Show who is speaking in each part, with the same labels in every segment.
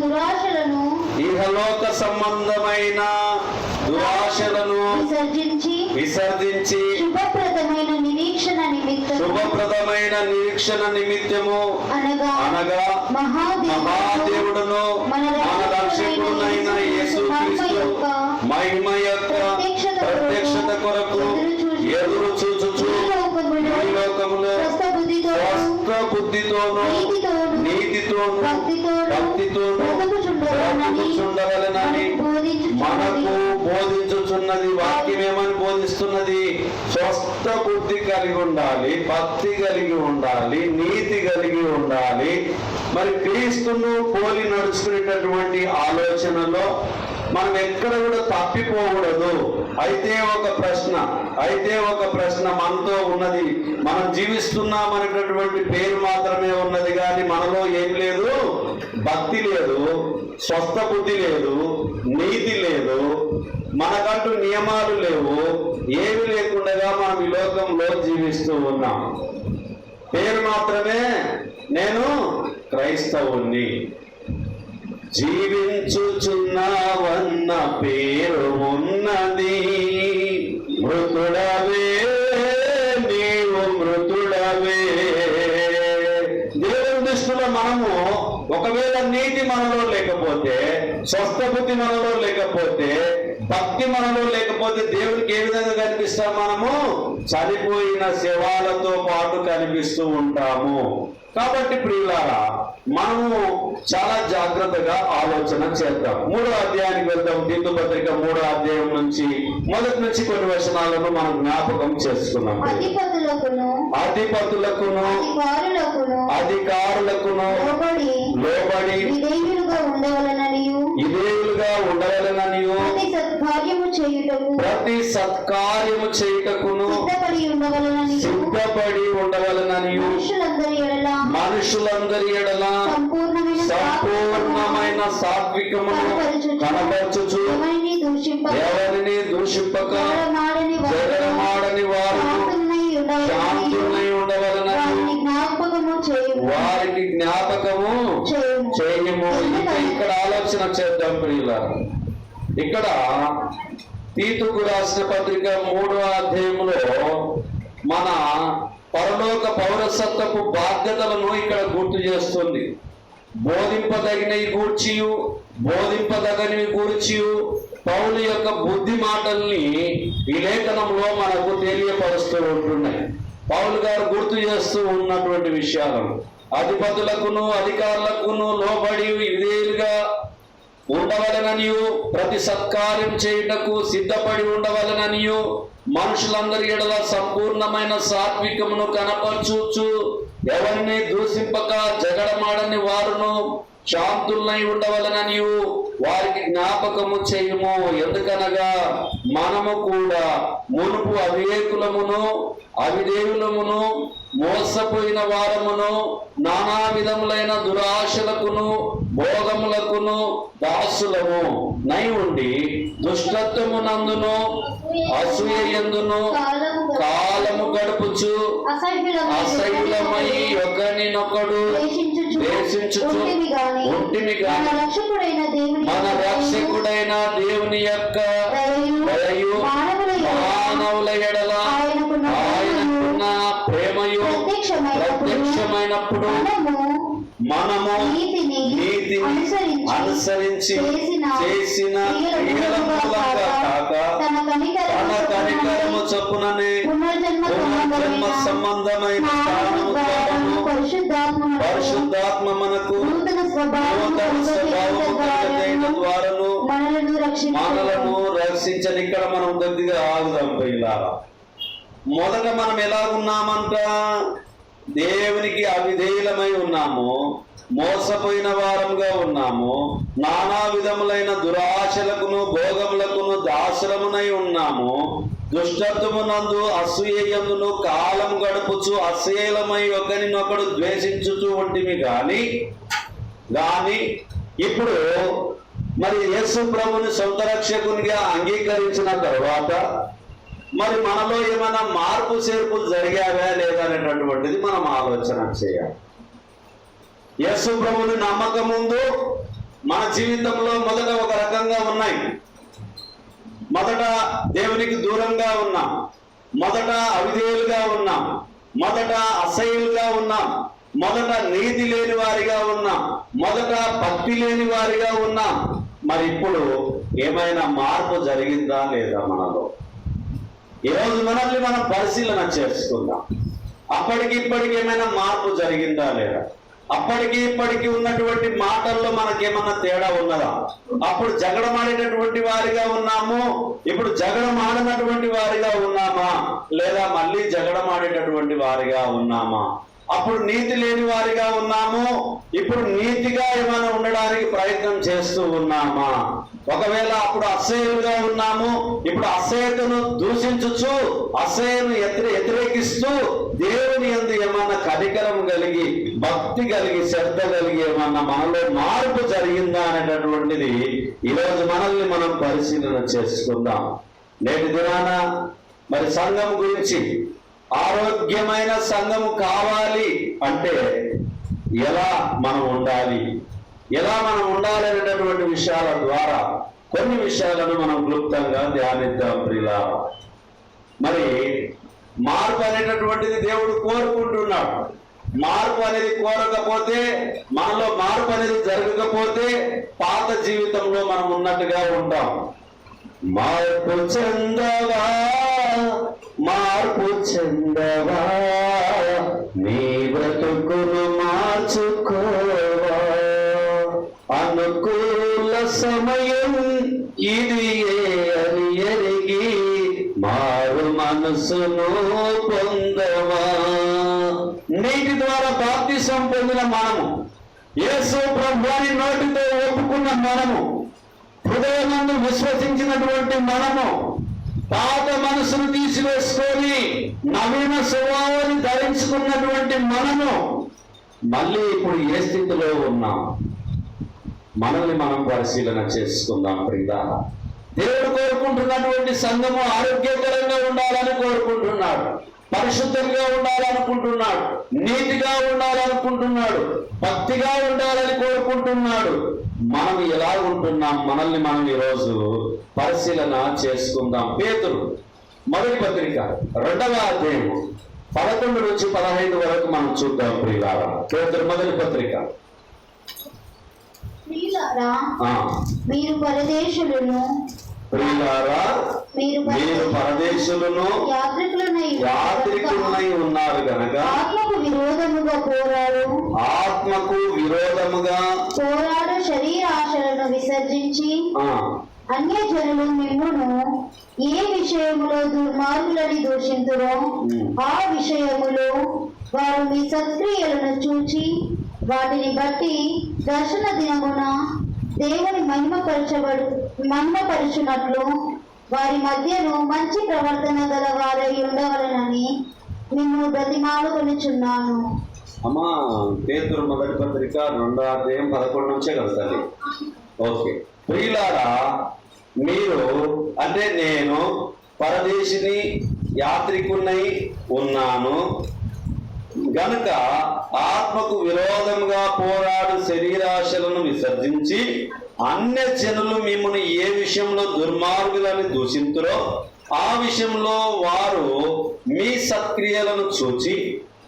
Speaker 1: దురాశలను
Speaker 2: ఇహలోక సంబంధమైన దురాశలను
Speaker 1: విసర్జించి
Speaker 2: విసర్జించి
Speaker 1: శుభప్రదమైన నిరీక్షణ నిమిత్తం
Speaker 2: శుభప్రదమైన నిరీక్షణ నిమిత్తము
Speaker 1: అనగా
Speaker 2: అనగా
Speaker 1: మహాదేవుడు
Speaker 2: మహాదేవుడును మన రక్షకుడునైన యేసుక్రీస్తు మహిమ యొక్క ప్రత్యక్షత కొరకు ఎదురు చూచుచు ఈ లోకములో
Speaker 1: స్వస్థ బుద్ధితో
Speaker 2: స్వస్థ బుద్ధితోను
Speaker 1: నీతితోను బ్రతుకుచుండవలెనని
Speaker 2: మనకు.
Speaker 1: బోధించుచున్నది
Speaker 2: వాక్యం ఏమని బోధిస్తున్నది? స్వస్థ బుద్ధి కలిగి ఉండాలి భక్తి కలిగి ఉండాలి నీతి కలిగి ఉండాలి. మరి క్రీస్తును పోలి నడుచుకునేటటువంటి ఆలోచనలో మనం ఎక్కడ కూడా తప్పిపోకూడదు. అయితే ఒక ప్రశ్న అయితే ఒక ప్రశ్న మనతో ఉన్నది. మనం జీవిస్తున్నాం అనేటటువంటి పేరు మాత్రమే ఉన్నది కానీ మనలో ఏం లేదు? భక్తి లేదు. స్వస్థ బుద్ధి లేదు నీతి లేదు మనకంటూ నియమాలు లేవు ఏమి లేకుండా మనం ఈ లోకంలో జీవిస్తూ ఉన్నాం. పేరు మాత్రమే నేను క్రైస్తవుణ్ణి. జీవించుచున్నావన్న పేరు ఉన్నది మృతుడవే స్వస్థ బుద్ధి మనలో లేకపోతే భక్తి మనలో లేకపోతే దేవునికి ఏ విధంగా కనిపిస్తాం మనము? చనిపోయిన శవాలతో పాటు కనిపిస్తూ ఉంటాము. కాబట్టి ప్రియులారా మనము చాలా జాగ్రత్తగా ఆలోచన చేద్దాం. మూడో అధ్యాయానికి వెళ్దాం. తీర్థ పత్రిక మూడో అధ్యాయం నుంచి మొదటి నుంచి కొన్ని వచనాలను మనం జ్ఞాపకం చేసుకున్నాం.
Speaker 1: అధిపతులకును అధికారులకును లోబడి
Speaker 2: లోబడి
Speaker 1: విధేయులుగా ఉండవలననియు
Speaker 2: ఇదేలుగా ఉండవలననియు
Speaker 1: ప్రతి సత్కార్యము చేయుటకు
Speaker 2: ప్రతి సత్కార్యము చేయుటకును
Speaker 1: సిద్ధపడి ఉండవలననియు
Speaker 2: సిద్ధపడి ఉండవలననియు.
Speaker 1: మనుషులందరి ఎడల
Speaker 2: మనుషులందరి ఎడల
Speaker 1: సంపూర్ణమైన
Speaker 2: సంపూర్ణమైన సాత్వికమును కనపరచుచు
Speaker 1: ఎవరిని దూషింపక జగడమాడని వారు శాంతులై
Speaker 2: ఉండవలనని
Speaker 1: జ్ఞాపకము
Speaker 2: వారికి జ్ఞాపకము
Speaker 1: చేయుము.
Speaker 2: చేయము. ఇంకా ఇక్కడ ఆలోచన చేద్దాం ప్రియుల ఇక్కడ తీతుకు రాసిన పత్రిక మూడవ అధ్యాయములో మన పరలోక పౌరసత్వపు బాధ్యతలను ఇక్కడ గుర్తు చేస్తుంది. బోధింపదగినవి గూర్చియు బోధింపదగనివి గూర్చియు. పౌలు యొక్క బుద్ధి మాటల్ని ఈ లేఖనంలో మనకు తెలియపరుస్తూ ఉంటున్నాయి. పౌలు గారు గుర్తు చేస్తూ ఉన్నటువంటి విషయాలను అధిపతులకును అధికారులకును లోబడి విధేయులుగా ఉండవలననియు ప్రతి సత్కార్యం చేయుటకు సిద్ధపడి ఉండవలననియు మనుషులందరి ఎడల సంపూర్ణమైన సాత్వికమును కనపరచుచు ఎవరిని దూషింపక జగడమాడని వారును శాంతులై ఉండవలననియు వారికి జ్ఞాపకము చేయము. ఎందుకనగా మనము కూడా మునుపు అవివేకులమును అవిదేవులమును మోసపోయిన వారమును నానా విధములైన దురాశలకును భోగములకును దాసులము. నై ఉండి దుష్టత్వమునందును అసూయ ఎందును కాలము గడుపుచు అసహ్యులమై ఒకరినొకడు ద్వేషించుచు
Speaker 1: మన రక్షకుడైన దేవుని
Speaker 2: యొక్క
Speaker 1: మానవుల ఎడల ఆయనకున్న
Speaker 2: ఆయనకున్న ప్రేమయు
Speaker 1: ప్రత్యక్షమైనప్పుడు మనము నీతిని అనుసరించి చేసిన
Speaker 2: కాక
Speaker 1: తన కనికరము చొప్పుననే పునర్జన్మ
Speaker 2: సంబంధమైన
Speaker 1: పరిశుద్ధాత్మ
Speaker 2: మనకు ద్వారాను
Speaker 1: మనలను
Speaker 2: మనలను
Speaker 1: రక్షించు
Speaker 2: రక్షించని ఇక్కడ మనం కొద్దిగా ఆగుదాం పిల్లారా మొదట మనం ఎలా ఉన్నామంట దేవునికి అవిధేయులమై ఉన్నాము. మోసపోయిన వారముగా ఉన్నాము. నానా విధములైన దురాశలకును భోగములకును దాసులమునై ఉన్నాము. దుష్టత్వమునందు అసూయందును కాలం గడుపుచు అశీలమై ఒకరినొకడు ద్వేషించుచు ఉంటిమి గాని గాని ఇప్పుడు మరి యేసు ప్రభుని సొంత రక్షకునిగా అంగీకరించిన తర్వాత మరి మనలో ఏమైనా మార్పు చేర్పులు జరిగావా లేదా అనేటటువంటిది మనం ఆలోచన చేయాలి. యేసు ప్రభుని నమ్మకం ముందు మన జీవితంలో మొదట ఒక రకంగా ఉన్నాయి. మొదట దేవునికి దూరంగా ఉన్నాం. మొదట అవిధేయులుగా ఉన్నాం. మొదట అసహ్యులుగా ఉన్నాం. మొదట నీతి లేని వారిగా ఉన్నాం. మొదట భక్తి లేని వారిగా ఉన్నాం. మరి ఇప్పుడు ఏమైనా మార్పు జరిగిందా లేదా మనలో? ఈరోజు మనల్ని మనం పరిశీలన చేసుకుందాం అప్పటికి ఇప్పటికి ఏమైనా మార్పు జరిగిందా లేదా? అప్పటికి ఇప్పటికి ఉన్నటువంటి మాటల్లో మనకేమన్నా తేడా ఉన్నదా? అప్పుడు జగడమాడినటువంటి వారిగా ఉన్నాము ఇప్పుడు జగడమాడినటువంటి వారిగా ఉన్నామా? లేదా మళ్ళీ జగడమాడేటటువంటి వారిగా ఉన్నామా? అప్పుడు నీతి లేని వారిగా ఉన్నాము. ఇప్పుడు నీతిగా ఏమైనా ఉండడానికి ప్రయత్నం చేస్తూ ఉన్నామా? ఒకవేళ అప్పుడు అసహ్యులుగా ఉన్నాము. ఇప్పుడు అసహ్యతను దూషించుచు అసహ్యను వ్యతిరేకిస్తూ దేవుని ఎందు ఏమన్నా కనికరం కలిగి భక్తి కలిగి శ్రద్ధ కలిగి ఏమన్నా మనలో మార్పు జరిగిందా అనేటటువంటిది ఈరోజు మనల్ని మనం పరిశీలన చేసుకుందాం. నేటి దినాన మరి సంఘం గురించి ఆరోగ్యమైన సంఘము కావాలి అంటే ఎలా మనం ఉండాలి? ఎలా మనం ఉండాలి అనేటటువంటి విషయాల ద్వారా కొన్ని విషయాలను మనం క్లుప్తంగా ధ్యానిద్దాం ప్రిలా మరి మార్పు అనేటటువంటిది దేవుడు కోరుకుంటున్నాడు. మార్పు అనేది కోరకపోతే మనలో మార్పు అనేది జరగకపోతే పాత జీవితంలో మనం ఉన్నట్టుగా ఉంటాం. మార్పు చెందవా? మార్పు చెందవా? నీ బ్రతుకును మార్చుకోవా? అనుకూల సమయం ఇది అని ఎరిగి మారు మనసును పొందవా? నీటి ద్వారా బాప్తిసం పొందిన మనము యేసు ప్రభుని నోటితో ఒప్పుకున్న మనము హృదయమందు విశ్వసించినటువంటి మనము పాత మనసును తీసివేసుకొని నవీన స్వభావాన్ని ధరించుకున్నటువంటి మనము మళ్ళీ ఇప్పుడు ఏ స్థితిలో ఉన్నాం? మనల్ని మనం పరిశీలన చేసుకుందాం ప్రియ దేవుడు కోరుకుంటున్నటువంటి సంఘము ఆరోగ్యకరంగా ఉండాలని కోరుకుంటున్నాడు. పరిశుద్ధంగా ఉండాలనుకుంటున్నాడు. నీతిగా ఉండాలనుకుంటున్నాడు. భక్తిగా ఉండాలని కోరుకుంటున్నాడు. మనం ఎలా ఉంటున్నాం? మనల్ని మనం ఈరోజు పరిశీలన చేసుకుందాం. పేతురు మొదటి పత్రిక రెండవ అధ్యాయం పదకొండు నుంచి పదహైదు వరకు మనం చూద్దాం ప్రియులారా. పేతురు మొదటి పత్రిక.
Speaker 1: మీరు పరదేశులను
Speaker 2: ప్రియులారా
Speaker 1: మీరు
Speaker 2: పరదేశులను
Speaker 1: యాత్రికులనై
Speaker 2: యాత్రికులై ఉన్నారు గనక
Speaker 1: ఆత్మకు విరోధముగా పోరాడు.
Speaker 2: ఆత్మకు విరోధముగా
Speaker 1: పోరాడు శరీర ఆశలను విసర్జించి
Speaker 2: ఆ,
Speaker 1: అన్యజనులు మిమ్మును ఏ విషయములో దుర్మార్గులని దూషింతురో ఆ విషయములో వారు మీ సత్క్రియలను చూచి వాటిని బట్టి దర్శన దినమున దేవుని మహిమపరచబడు మహిమపరచునట్లు వారి మధ్యను మంచి ప్రవర్తన గల వారై ఉండవలనని నిన్ను బ్రతిమాలుకొనిచున్నాను.
Speaker 2: అమ్మా పేతురు మొదటి పత్రిక రెండో అధ్యాయం పదకొండు నుంచే కలుగుతుంది ఓకే. ప్రియులారా మీరు అంటే నేను పరదేశిని యాత్రికున్నై ఉన్నాను. గనుక ఆత్మకు విరోధంగా పోరాడు శరీరాశలను విసర్జించి అన్య జనులు మిమ్మల్ని ఏ విషయంలో దుర్మార్గులని దూషింతురో ఆ విషయంలో వారు మీ సత్క్రియలను చూచి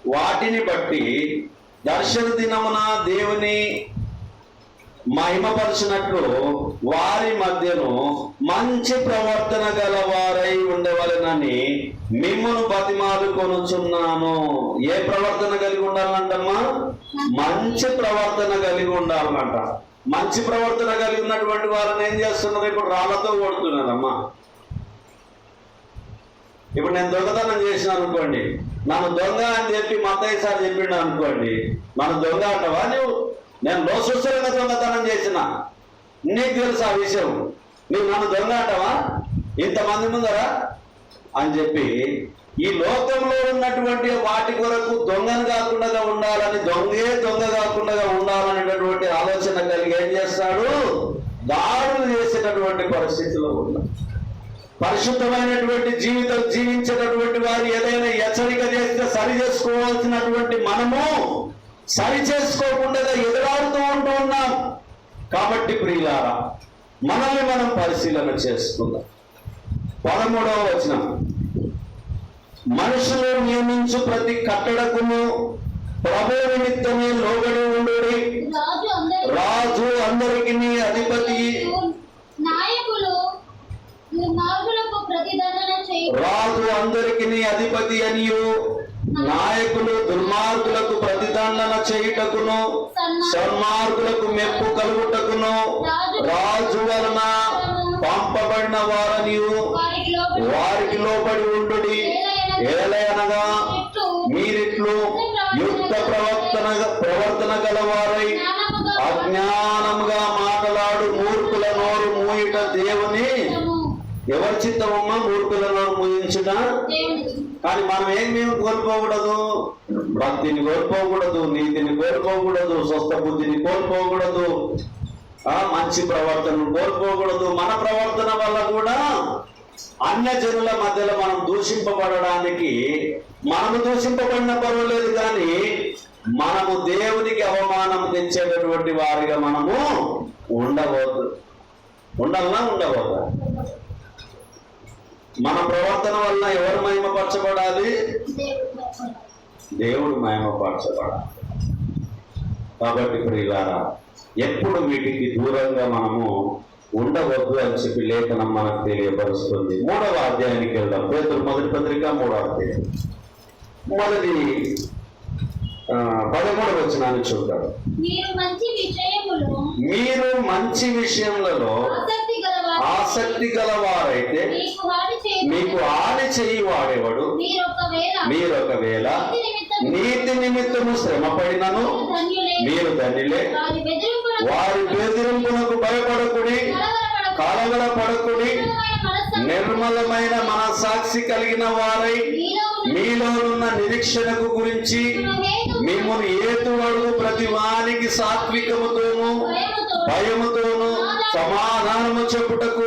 Speaker 2: వాటిని బట్టి దర్శన దినమున దేవుని మహిమపరిచినట్లు వారి మధ్యను మంచి ప్రవర్తన గలవారు ఉండవలెనని మిమ్మను బతిమాలు కొనుచున్నాను ఏ ప్రవర్తన కలిగి ఉండాలంటమ్మా? మంచి ప్రవర్తన కలిగి ఉండాలంట. మంచి ప్రవర్తన కలిగి ఉన్నటువంటి వారిని ఏం చేస్తున్నారు? ఇప్పుడు రాళ్ళతో కొడుతున్నారమ్మా. ఇప్పుడు నేను దొంగతనం చేసిన అనుకోండి నన్ను దొంగ అని చెప్పి మత్తయ్య సార్ చెప్పిండు అనుకోండి మన దొంగ అంటవా నువ్వు? నేను లోసుస్తరంగా దొంగతనం చేసిన. నీకు తెలుసు ఆ విషయం. నువ్వు నన్ను దొంగ అంటవా? ఇంతమంది ముందరా? అని చెప్పి ఈ లోకంలో ఉన్నటువంటి వాటి కొరకు దొంగను కాకుండా ఉండాలని దొంగే దొంగ కాకుండా ఉండాలనేటటువంటి ఆలోచన కలిగి ఏం చేస్తాడు? దాడులు చేసేటటువంటి పరిస్థితిలో ఉన్నా పరిశుద్ధమైనటువంటి జీవితం జీవించేటటువంటి వారు ఏదైనా హెచ్చరిక చేస్తే సరి చేసుకోవాల్సినటువంటి మనము సరి చేసుకోకుండా ఎదురాడుతూ ఉంటూ ఉన్నాం. కాబట్టి ప్రియులారా మనల్ని మనం పరిశీలన చేసుకుందాం. పదమూడవ వచనం. మనుషులు నియమించు ప్రతి కట్టడకును ప్రభు నిమిత్తమే లోబడి ఉండు
Speaker 3: రాజు అందరి
Speaker 2: రాజు అందరికి అధిపతి. రాజు అందరికి అధిపతి అనియు. నాయకులు దుర్మార్గులకు ప్రతిదండన చేయుటకును. సన్మార్గులకు మెప్పు కలుగుటకును. రాజు వలన పంపబడిన వారనియు.
Speaker 3: వారికి లోబడి
Speaker 2: వారికి లోబడి ఉండు ఏలయనగా మీరిట్లు యుక్త ప్రవర్తన ప్రవర్తన గలవారై.
Speaker 3: జ్ఞానముగా
Speaker 2: అజ్ఞానముగా మాట్లాడు మూర్ఖుల నోరు మూయిట దేవుని. ఎవరి చిత్తమమ్మా? మూర్ఖుల నోరు మూయించుట. కానీ మనం ఏం మేము కోల్పోకూడదు? భక్తిని కోల్పోకూడదు నీతిని కోల్పోకూడదు స్వస్థ బుద్ధిని కోల్పోకూడదు. ఆ మంచి ప్రవర్తనను కోల్పోకూడదు. మన ప్రవర్తన వల్ల కూడా అన్య జనుల మధ్యలో మనం దూషింపబడడానికి మనము దూషింపబడిన పర్వాలేదు కానీ మనము దేవునికి అవమానం తెచ్చేటటువంటి వారిగా మనము ఉండవద్దు. ఉండాలన్నా ఉండవద్దా? మన ప్రవర్తన వల్ల ఎవరు మహిమపరచబడాలి?
Speaker 3: దేవుడు
Speaker 2: మహిమపరచబడాలి. కాబట్టి ప్రియులారా ఎప్పుడు వీటికి దూరంగా మనము ఉండవద్దు అని చెప్పి లేఖనం మనకు తెలియపరుస్తుంది. మూడవ అధ్యాయానికి వెళ్దాం. పేతురు మొదటి పత్రిక మూడవ అధ్యాయం. మొదటి ఆ, పదమూడవ వచనాన్ని చూద్దాం.
Speaker 3: మీరు మంచి
Speaker 2: విషయములలో
Speaker 3: ఆసక్తి గలవారు.
Speaker 2: ఆసక్తి గలవారైతే
Speaker 3: మీకు హాని చేయ
Speaker 2: వాడేవాడు
Speaker 3: మీరు ఒకవేళ నీతి నిమిత్తము
Speaker 2: శ్రమ పడినను మీరు ధన్యులే.
Speaker 3: వారి బెదిరింపులకు
Speaker 2: భయపడకుడి
Speaker 3: కలవరపడకు.
Speaker 2: కలవర పడకుడి
Speaker 3: నిర్మలమైన
Speaker 2: మనసాక్షి కలిగిన వారై
Speaker 3: మీలో ఉన్న
Speaker 2: మీలోనున్న నిరీక్షణకు గురించి మిమ్మల్ని ఏతువడుగు ప్రతి వానికి సాత్వికముతోను
Speaker 3: భయముతో
Speaker 2: భయముతోను సమాధానము చెప్పుటకు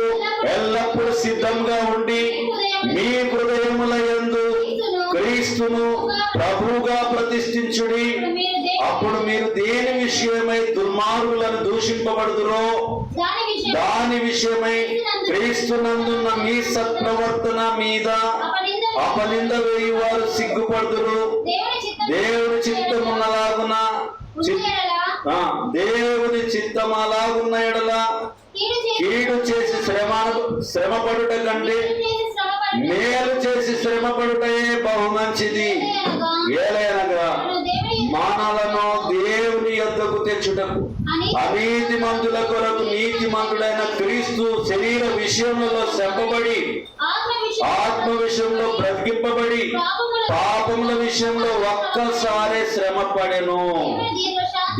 Speaker 2: ఎల్లప్పుడూ సిద్ధంగా ఉండి మీ హృదయముల యందు క్రీస్తును ప్రభువుగా ప్రతిష్ఠించుడి అప్పుడు మీరు దేని విషయమై దుర్మార్గులను దూషింపబడుదురో
Speaker 3: దాని విషయం
Speaker 2: దాని విషయమై క్రీస్తునందున్న మీ సత్ప్రవర్తన మీద
Speaker 3: అపనింద
Speaker 2: అపనింద వేయి వారు సిగ్గుపడుదురు.
Speaker 3: దేవుని చిత్తం
Speaker 2: దేవుని చిత్తమున్నలాగున దేవుని చిత్తం అలాగున్న ఎడల
Speaker 3: కీడు చేసి
Speaker 2: శ్రమ శ్రమపడుట కంటే మేలు చేసి శ్రమపడుటయే బహు మంచిది ఏలైనగా మానలను దేవుని యొద్దకు తెచ్చుటకు.
Speaker 3: అని
Speaker 2: అనీతి మంతుల కొరకు నీతి మంతుడైన క్రీస్తు శరీర విషయములలో శ్రమపడి
Speaker 3: ఆత్మ విషయం
Speaker 2: ఆత్మ విషయంలో బ్రతికింపబడి
Speaker 3: పాపముల
Speaker 2: విషయంలో ఒక్కసారి శ్రమ పడెను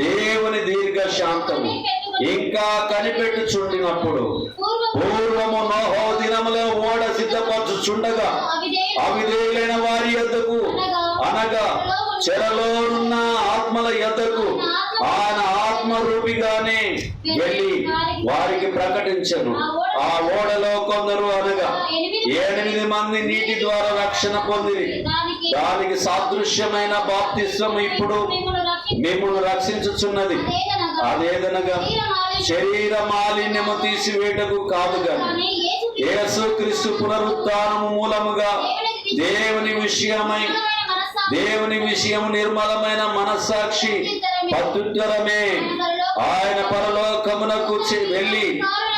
Speaker 2: దేవుని దీర్ఘ శాంతము ఇంకా కనిపెట్టుచుండినప్పుడు
Speaker 3: పూర్వ
Speaker 2: పూర్వము నోహో దినములో ఓడ సిద్ధపరచుచుండగా
Speaker 3: అవిధేయులు
Speaker 2: అవిధేయులైన వారి యొద్దకు అనగా చెరలోనున్న ఆత్మల యొద్దకు ఆయన ఆత్మరూపిగానే వెళ్ళి వారికి ప్రకటించను. ఆ ఓడలో కొందరు అనగా ఎనిమిది మంది నీటి ద్వారా రక్షణ పొందిరి.
Speaker 3: దానికి
Speaker 2: సాదృశ్యమైన బాప్తిస్వం ఇప్పుడు
Speaker 3: మిమ్మల్ని
Speaker 2: రక్షించుచున్నది.
Speaker 3: అదేదనగా
Speaker 2: శరీర మాలిన్యము తీసివేటకు కాదు గాని
Speaker 3: కానీ యేసు
Speaker 2: క్రీస్తు పునరుత్నము మూలముగా దేవుని విషయమై దేవుని విషయం నిర్మలమైన మనస్సాక్షి ప్రత్యుత్తరమే ఆయన పరలోకమునకు వెళ్ళి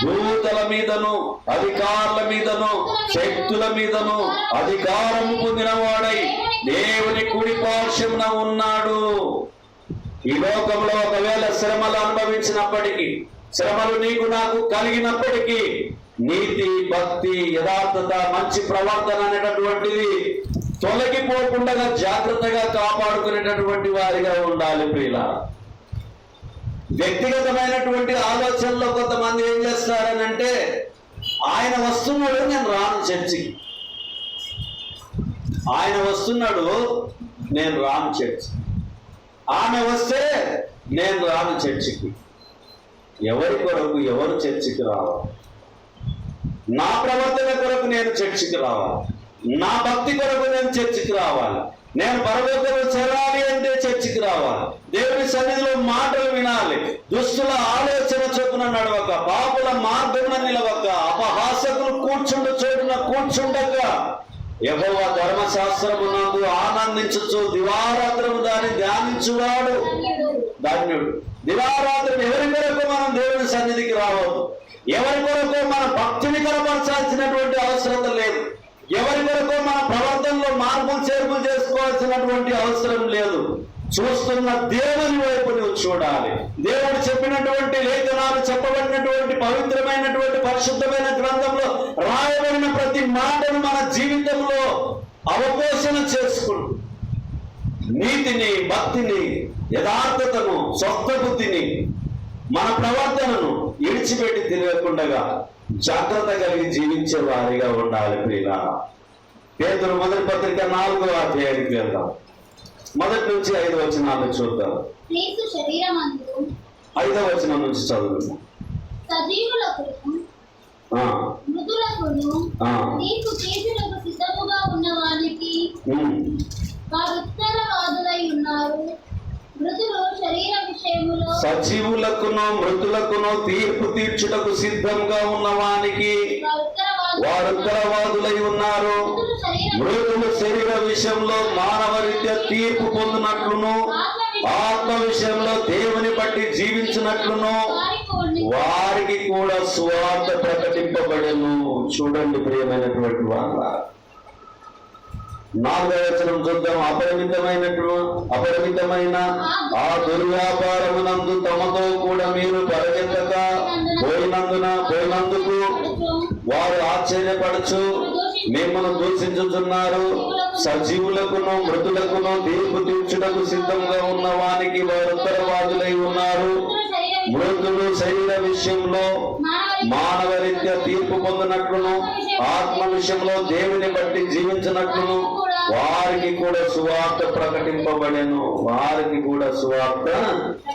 Speaker 2: దూతల మీదను అధికారుల మీదను శక్తుల మీదను అధికారము పొందినవాడై దేవుని కుడి పార్శ్వమున ఉన్నాడు. ఈ లోకంలో ఒకవేళ శ్రమలు అనుభవించినప్పటికీ శ్రమలు నీకు నాకు కలిగినప్పటికీ నీతి భక్తి యథార్థత మంచి ప్రవర్తన అనేటటువంటిది తొలగిపోకుండా జాగ్రత్తగా కాపాడుకునేటటువంటి వారిగా ఉండాలి ప్రియుల వ్యక్తిగతమైనటువంటి ఆలోచనలో కొంతమంది ఏం చేస్తారని అంటే ఆయన వస్తున్నాడు నేను రాను చర్చికి. ఆయన వస్తున్నాడు నేను రాను చర్చి ఆమె వస్తే నేను రాను చర్చికి. ఎవరి కొరకు ఎవరు చర్చికి రావాలి? నా ప్రవర్తన కొరకు నేను చర్చికి రావాలి. నా భక్తి కొరకు నేను చర్చికి రావాలి. నేను పరలోకంలో చేరాలి అంటే చర్చికి రావాలి. దేవుని సన్నిధిలో మాటలు వినాలి. దుస్తుల ఆలోచన చొప్పున నడవక పాపుల మార్గమున నిలవక అపహాసకులు కూర్చుండ చోటున కూర్చుండక. శాస్త్రము నాకు ఆనందించచ్చు దివారాత్రము దాన్ని ధ్యానించువాడు. ధన్యుడు. దివారాత్రం ఎవరి కొరకు మనం దేవుని సన్నిధికి రావద్దు? ఎవరి కొరకు మన భక్తిని కనపరచాల్సినటువంటి అవసరం లేదు. ఎవరి వరకు మన ప్రవర్తనలో మార్పులు చేర్పులు చేసుకోవాల్సినటువంటి అవసరం లేదు. చూస్తున్న దేవుని వైపు నువ్వు చూడాలి. దేవుడు చెప్పినటువంటి లేఖనాలు చెప్పబడినటువంటి పవిత్రమైనటువంటి పరిశుద్ధమైన గ్రంథంలో రాయబడిన ప్రతి మాటను మన జీవితంలో అవపోషణ చేసుకుంటూ నీతిని భక్తిని యథార్థతను స్వస్థ బుద్ధిని మన ప్రవర్తనను విడిచిపెట్టి తెలియకుండగా జాగ్రత్త కలిగి జీవించే వారిగా ఉండాలి ప్రియుల పేదలు మొదటి పత్రిక నాలుగో అధ్యాయానికి వెళ్దాం. మొదటి నుంచి ఐదు వచనాలు చూద్దాం. ఐదవ వచనం నుంచి ఆ,
Speaker 3: మృదులకును. నీకు సిద్ధముగా ఉన్న వారికి. వారు ఉత్తరవాదులై ఉన్నారు.
Speaker 2: సజీవులకును మృతులకును తీర్పు తీర్చుటకు సిద్ధంగా ఉన్న వానికి
Speaker 3: వారు ఉత్తరవాదులై
Speaker 2: ఉన్నారు. మృతుల శరీర విషయంలో మానవ రీత్యా తీర్పు పొందినట్లును ఆత్మ విషయంలో దేవుని బట్టి జీవించినట్లును
Speaker 3: వారికి
Speaker 2: కూడా స్వార్థ ప్రకటింపబడను. చూడండి ప్రియమైనటువంటి వాళ్ళ నాలుగవ వచనం చూద్దాం అపరిమితమైనట్లు అపరిమితమైన ఆ దుర్వ్యాపారమునందు తమతో కూడా మీరు పరిగెత్తక పోయినందున పోయినందుకు వారు ఆశ్చర్యపడచ్చు మిమ్మల్ని దూషించుతున్నారు సజీవులకును మృతులకును తీర్పు తీర్చుటకు సిద్ధంగా ఉన్న వానికి వారు ఉత్తరవాదులై ఉన్నారు. మృతులు శరీర విషయంలో
Speaker 3: మానవ
Speaker 2: రీత్యా తీర్పు పొందినట్లును ఆత్మ విషయంలో దేవుని బట్టి జీవించినట్లును వారికి కూడా సువార్త ప్రకటింపబడెను. వారికి కూడా సువార్త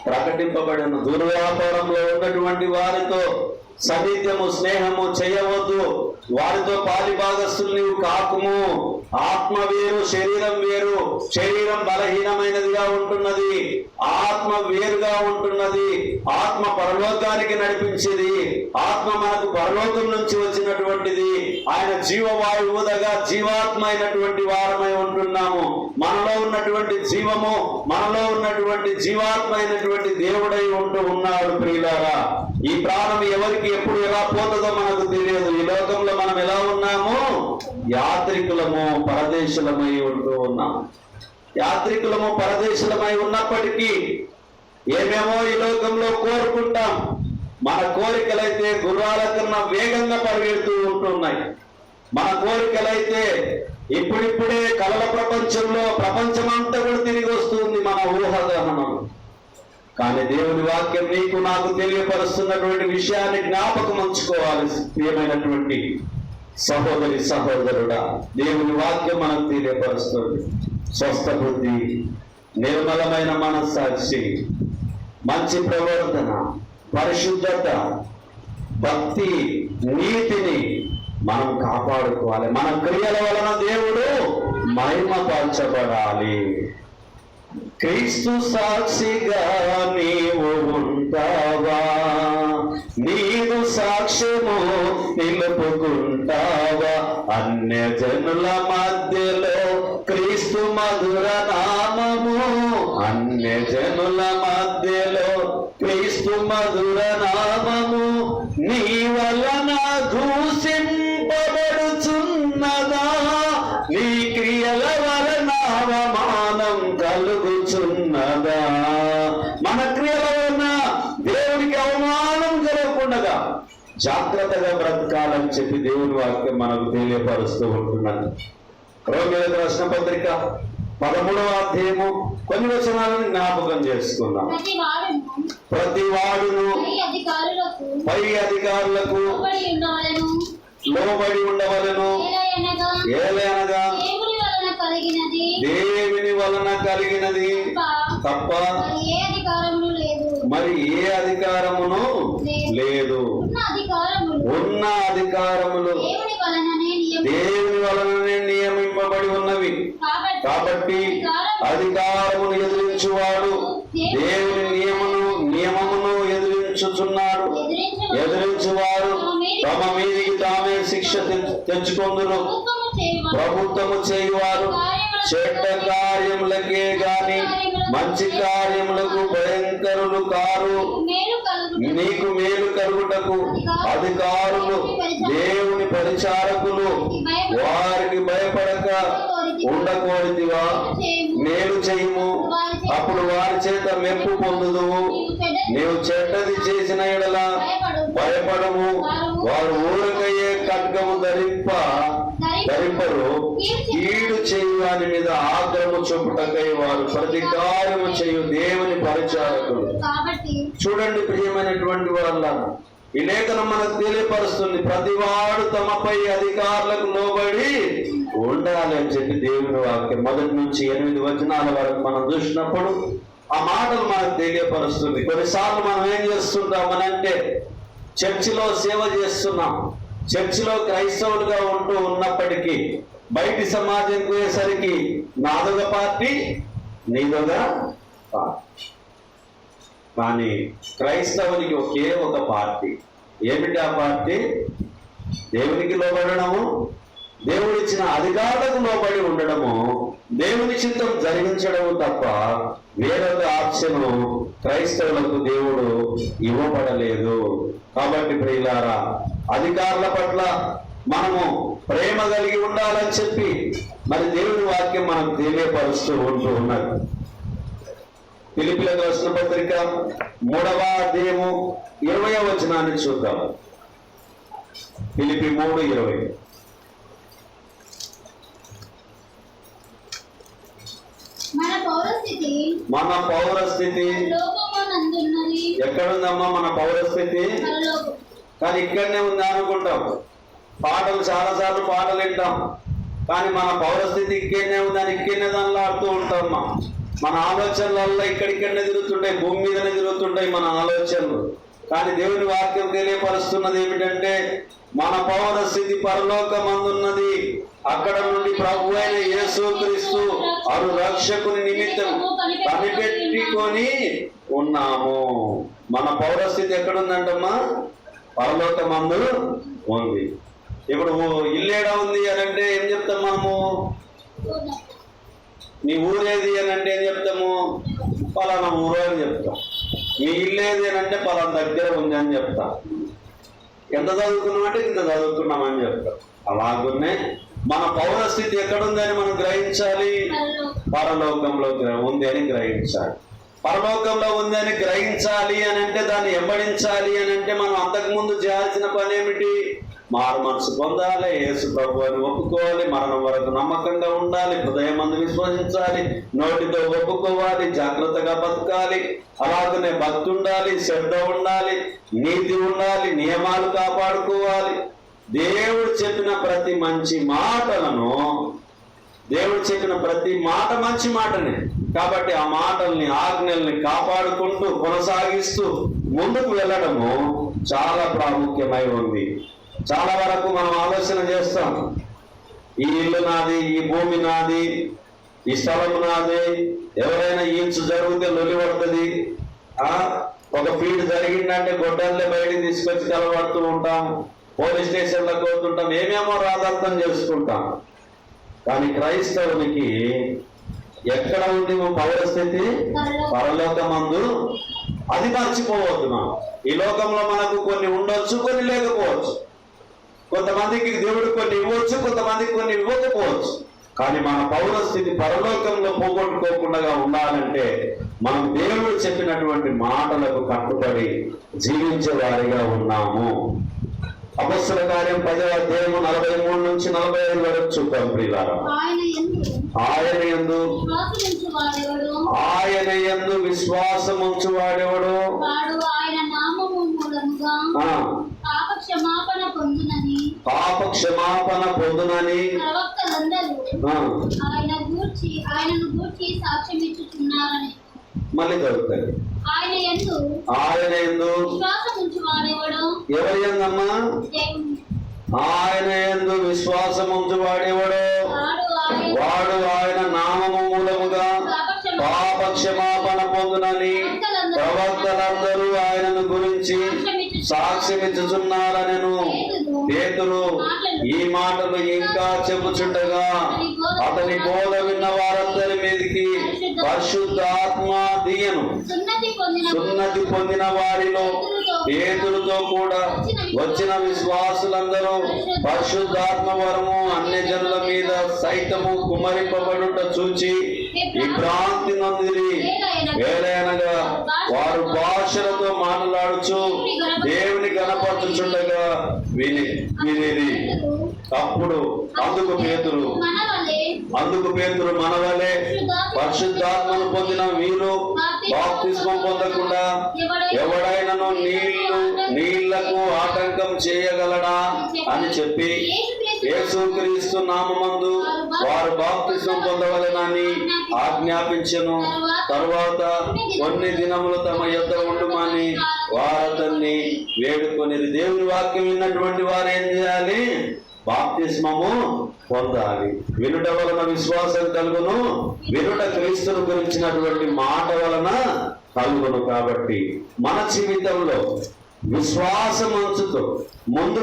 Speaker 2: ప్రకటింపబడెను. దుర్వ్యాపారంలో ఉన్నటువంటి వారితో సన్నిధ్యము స్నేహము చేయవద్దు. వారితో పాలి భాగస్థులు నీవు కాకుము. ఆత్మ వేరు శరీరం వేరు. శరీరం బలహీనమైనదిగా ఉంటున్నది. ఆత్మ వేరుగా ఉంటున్నది. ఆత్మ పరలోకానికి నడిపించేది. ఆత్మ మనకు పరలోకం నుంచి వచ్చినటువంటిది. ఆయన జీవవాయువుదగా జీవాత్మ అయినటువంటి వారమై ఉంటున్నాము. మనలో ఉన్నటువంటి జీవము మనలో ఉన్నటువంటి జీవాత్మ అయినటువంటి దేవుడై ఉంటూ ఉన్నాడు ప్రియులారా. ఈ ప్రాణం ఎవరికి ఎప్పుడు ఎలా పోతుందో మనకు తెలియదు. ఈ లోకంలో మనం ఎలా ఉన్నాము యాత్రికులము పరదేశులమై ఉంటూ ఉన్నాము. యాత్రికులము పరదేశులమై ఉన్నప్పటికీ ఏమేమో ఈ లోకంలో కోరుకుంటాం. మన కోరికలైతే గుర్రాల కన్నా వేగంగా పరిగెడుతూ ఉంటున్నాయి. మన కోరికలైతే ఇప్పుడిప్పుడే కలల ప్రపంచంలో ప్రపంచమంతా కూడా తిరిగి వస్తుంది మన ఊహాదహనం కానీ దేవుని వాక్యం నీకు నాకు తెలియపరుస్తున్నటువంటి విషయాన్ని జ్ఞాపకం ఉంచుకోవాలి ప్రియమైనటువంటి సహోదరి సహోదరుడా. దేవుని వాక్యం మనకు తెలియపరుస్తుంది. స్వస్థ బుద్ధి నిర్మలమైన మనస్సాక్షి మంచి ప్రవర్తన పరిశుద్ధత భక్తి నీతిని మనం కాపాడుకోవాలి. మన క్రియల వలన దేవుడు మహిమపరచబడాలి. క్రీస్తు సాక్షిగా నీవు ఉంటావా? నీవు సాక్ష్యము నిలుపుకుంటావా? అన్య జనుల మధ్యలో క్రీస్తు మధుర నామము. అన్య జనుల మధ్యలో క్రీస్తు మధుర నామము చెప్పి దేవుని వాక్యం మనకు తెలియపరుస్తూ ఉంటున్నది రోమిలకు రాసిన పత్రిక పదమూడవ అధ్యాయము కొన్ని వచనాలను జ్ఞాపకం చేసుకుందాం.
Speaker 3: ప్రతి వాడును పై అధికారులకు లోబడి ఉండవలెను
Speaker 2: ఏలైనగా
Speaker 3: దేవుని వలన కలిగినది. తప్ప మరి ఏ
Speaker 2: అధికారమును లేదు.
Speaker 3: ఉన్న అధికారములు దేవుని వలననే
Speaker 2: నియమింపబడి ఉన్నవి.
Speaker 3: కాబట్టి
Speaker 2: అధికారమును ఎదిరించువాడు దేవుని నియమను నియమమును ఎదిరించుచున్నాడు. ఎదిరించువారు తమ మీదికి తామే శిక్ష తెచ్చుకుందును.
Speaker 3: ప్రభుత్వము చేయువారు
Speaker 2: చెడ్డ కార్యములకే గాని మంచి కార్యములకు భయంకరులు కారు. నీకు మేలు కలుగుటకు అధికారులు దేవుని పరిచారకులు వారికి భయపడక ఉండకూడదివా? మేలు చేయము. అప్పుడు వారి చేత మెప్పు పొందుదువు నీవు చెడ్డది చేసిన ఎడల భయపడము. వారు ఊరకయ్యే ఖడ్గము ధరింప ధరింపరు. చేయు వాని మీద ఆగ్రహము చూపుటకై వారు ప్రతికారము చేయు దేవుని పరిచారకులు. చూడండి ప్రియమైనటువంటి వాళ్ళ ఈ లేఖనం మనకు తెలియపరుస్తుంది ప్రతివాడు తమపై అధికారులకు లోబడి ఉండాలి అని చెప్పి దేవుని వాక్యం. మొదటి నుంచి ఎనిమిది వచనాల వరకు మనం చూసినప్పుడు ఆ మాటలు మనకు తెలియపరుస్తుంది. కొన్నిసార్లు మనం ఏం చేస్తుంటామనంటే చర్చిలో సేవ చేస్తున్నాం. చర్చిలో క్రైస్తవులుగా ఉంటూ ఉన్నప్పటికీ బయటి సమాజం పోయేసరికి నాదొక పార్టీ నీదొక పార్టీ. కానీ క్రైస్తవునికి ఒకే ఒక పార్టీ. ఏమిటి ఆ పార్టీ? దేవునికి లోబడము దేవుడిచ్చిన అధికారులకు లోబడి ఉండడము దేవుని చిత్తం జరిగించడము తప్ప వేరొక ఆప్షన్ క్రైస్తవులకు దేవుడు ఇవ్వబడలేదు. కాబట్టి ప్రియులారా అధికారుల పట్ల మనము ప్రేమ కలిగి ఉండాలని చెప్పి మరి దేవుని వాక్యం మనం తెలియపరుస్తూ ఉంటూ ఉన్నది. పిలిపిలకు రాసిన పత్రిక మూడవ అధ్యాయము ఇరవై వచనాన్ని చూద్దాం. పిలిపి మూడు ఇరవై.
Speaker 3: మన పౌరస్థితి
Speaker 2: ఎక్కడుందమ్మా మన పౌరస్థితి కానీ ఇక్కడనే ఉంది అనుకుంటాం. పాటలు చాలా సార్లు పాటలు వింటాం. కానీ మన పౌరస్థితి ఇక్కడనే ఉందని ఇంకేనే దానిలో ఆడుతూ ఉంటాం మన. ఆలోచనలలో ఇక్కడిక్కడనే తిరుగుతుంటాయి భూమి మీదనే తిరుగుతుంటాయి మన ఆలోచనలు. కానీ దేవుని వాక్యం తెలియపరుస్తున్నది ఏమిటంటే మన పౌరస్థితి పరలోకమందున్నది. అక్కడ నుండి ప్రభు అయిన యేసుక్రీస్తు అరు రక్షకుని నిమిత్తం కనిపెట్టుకొని ఉన్నాము. మన పౌరస్థితి ఎక్కడుందంటమ్మా? పరలోకమందు ఉంది. ఇప్పుడు ఇల్లేడా ఉంది అని అంటే ఏం చెప్తాం మనము? నీ ఊరేది అని అంటే ఏం చెప్తాము? పలానా ఊరు అని చెప్తాం. మీ ఇల్లేది అని అంటే పలానా దగ్గర ఉంది అని చెప్తాం. ఎంత చదువుకున్నాం అంటే ఇంత చదువుకున్నామని చెప్తాం. అలాగున్నే మన పౌరస్థితి ఎక్కడుందని మనం గ్రహించాలి? పరలోకంలో ఉంది అని గ్రహించాలి. పరలోకంలో ఉంది అని గ్రహించాలి అని అంటే దాన్ని వెంబడించాలి అని అంటే మనం అంతకుముందు చేయాల్సిన పని ఏమిటి? మారు మనసు పొందాలి. యేసు ప్రభు అని ఒప్పుకోవాలి. మరణం వరకు నమ్మకంగా ఉండాలి. హృదయం అందు విశ్వసించాలి. నోటితో ఒప్పుకోవాలి. జాగ్రత్తగా బతకాలి. అలాగనే భక్తి ఉండాలి శ్రద్ధ ఉండాలి. నీతి ఉండాలి. నియమాలు కాపాడుకోవాలి. దేవుడు చెప్పిన ప్రతి మంచి మాటలను దేవుడు చెప్పిన ప్రతి మాట మంచి మాటనే. కాబట్టి ఆ మాటల్ని ఆజ్ఞల్ని కాపాడుకుంటూ కొనసాగిస్తూ ముందుకు వెళ్ళడము చాలా ప్రాముఖ్యమై ఉంది. చాలా వరకు మనం ఆలోచన చేస్తాం. ఈ ఇల్లు నాది ఈ భూమి నాది ఈ స్థలం నాది ఎవరైనా ఈడ్చు జరిగితే లొలి పడుతుంది. ఆ ఒక ఫీడ్ జరిగిందంటే గొడ్డల్లే బయటికి తీసుకొచ్చి కలబడుతూ ఉంటాం. పోలీస్ స్టేషన్లకు పోతుంటాం ఏమేమో రాదార్థం చేసుకుంటాం. కానీ క్రైస్తవునికి ఎక్కడ ఉంది పౌరస్థితి? పరలోకమందు. అది మర్చిపోవద్దు మనం. ఈ లోకంలో మనకు కొన్ని ఉండొచ్చు కొన్ని లేకపోవచ్చు. కొంతమందికి దేవుడు కొన్ని ఇవ్వచ్చు కొంతమందికి కొన్ని ఇవ్వకపోవచ్చు. కానీ మన పౌరస్థితి పరలోకంలో పోగొట్టుకోకుండా ఉండాలంటే మనం దేవుడు చెప్పినటువంటి మాటలకు కట్టుబడి జీవించే వారిగా ఉన్నాము. అపస్సుల కార్యం పదవ అధ్యాయము నలభై మూడు నుంచి నలభై ఐదు వరకు చూద్దాం ప్రియులారా.
Speaker 3: ఆయన ఎందు
Speaker 2: ఆయన ఎందు
Speaker 3: విశ్వాసముంచు వాడెవడు
Speaker 2: ఆయన ఎందు విశ్వాసముంచు వాడెవడు
Speaker 3: వాడు ఆయన నామము మూలముగా
Speaker 2: ఆ,
Speaker 3: పాప క్షమాపణ
Speaker 2: పాప క్షమాపణ పొందునని
Speaker 3: ప్రవక్తలందరూ
Speaker 2: ఆ,
Speaker 3: ఆయన గూర్చి ఆయనను గూర్చి సాక్ష్యం ఇచ్చుచున్నారని.
Speaker 2: మళ్ళీ చదువుతాయి
Speaker 3: ఆయన ఎందు
Speaker 2: ఆయన ఎవరి ఎందమ్మా? ఆయన ఎందు విశ్వాసముంచు వాడెవడు
Speaker 3: వాడు ఆయన
Speaker 2: నామము మూలముగా పాప క్షమాపణ పొందునని ప్రవక్తలందరూ ఆయనను గురించి సాక్ష్యం ఇచ్చుచున్నారనెను. పేతురు ఈ మాటలు ఇంకా చెప్పుచుండగా అతని బోధ విన్న వారందరి మీదకి పరిశుద్ధాత్మ దియను
Speaker 3: సున్నతి పొందిన
Speaker 2: వారిలో పేతులతో కూడా వచ్చిన విశ్వాసులందరూ పరిశుద్ధాత్మ వరము అన్య జనుల మీద సైతము కుమరింపబడుట చూచి విభ్రాంతి నొందిరి. వేలయనగా వారు భాషలతో మాట్లాడుచు గణపరచుచుండగా విని వినేది అప్పుడు అందుకు పేతురు. అందుకు పేతురు మనవలే. పరిశుద్ధాత్మను పొందిన మీరు బాప్తిస్మం పొందకుండా ఎవడైనను నీళ్ళు నీళ్ళకు ఆటంకం చేయగలడా అని చెప్పి యేసుక్రీస్తు నామమందు వారు బాప్తిసం పొందవలెనని ఆజ్ఞాపించను. తరువాత కొన్ని దినములు తమ యొద్ద ఉండమని వారు అతన్ని వేడుకొని దేవుని వాక్యం విన్నటువంటి వారు ఏం చేయాలి? బాప్తిస్మము పొందాలి. వినుట వలన విశ్వాసం కలుగును. వినుట క్రీస్తును గురించినటువంటి మాట వలన కలుగును కాబట్టి మన జీవితంలో విశ్వాసం ఉంచుతూ ముందు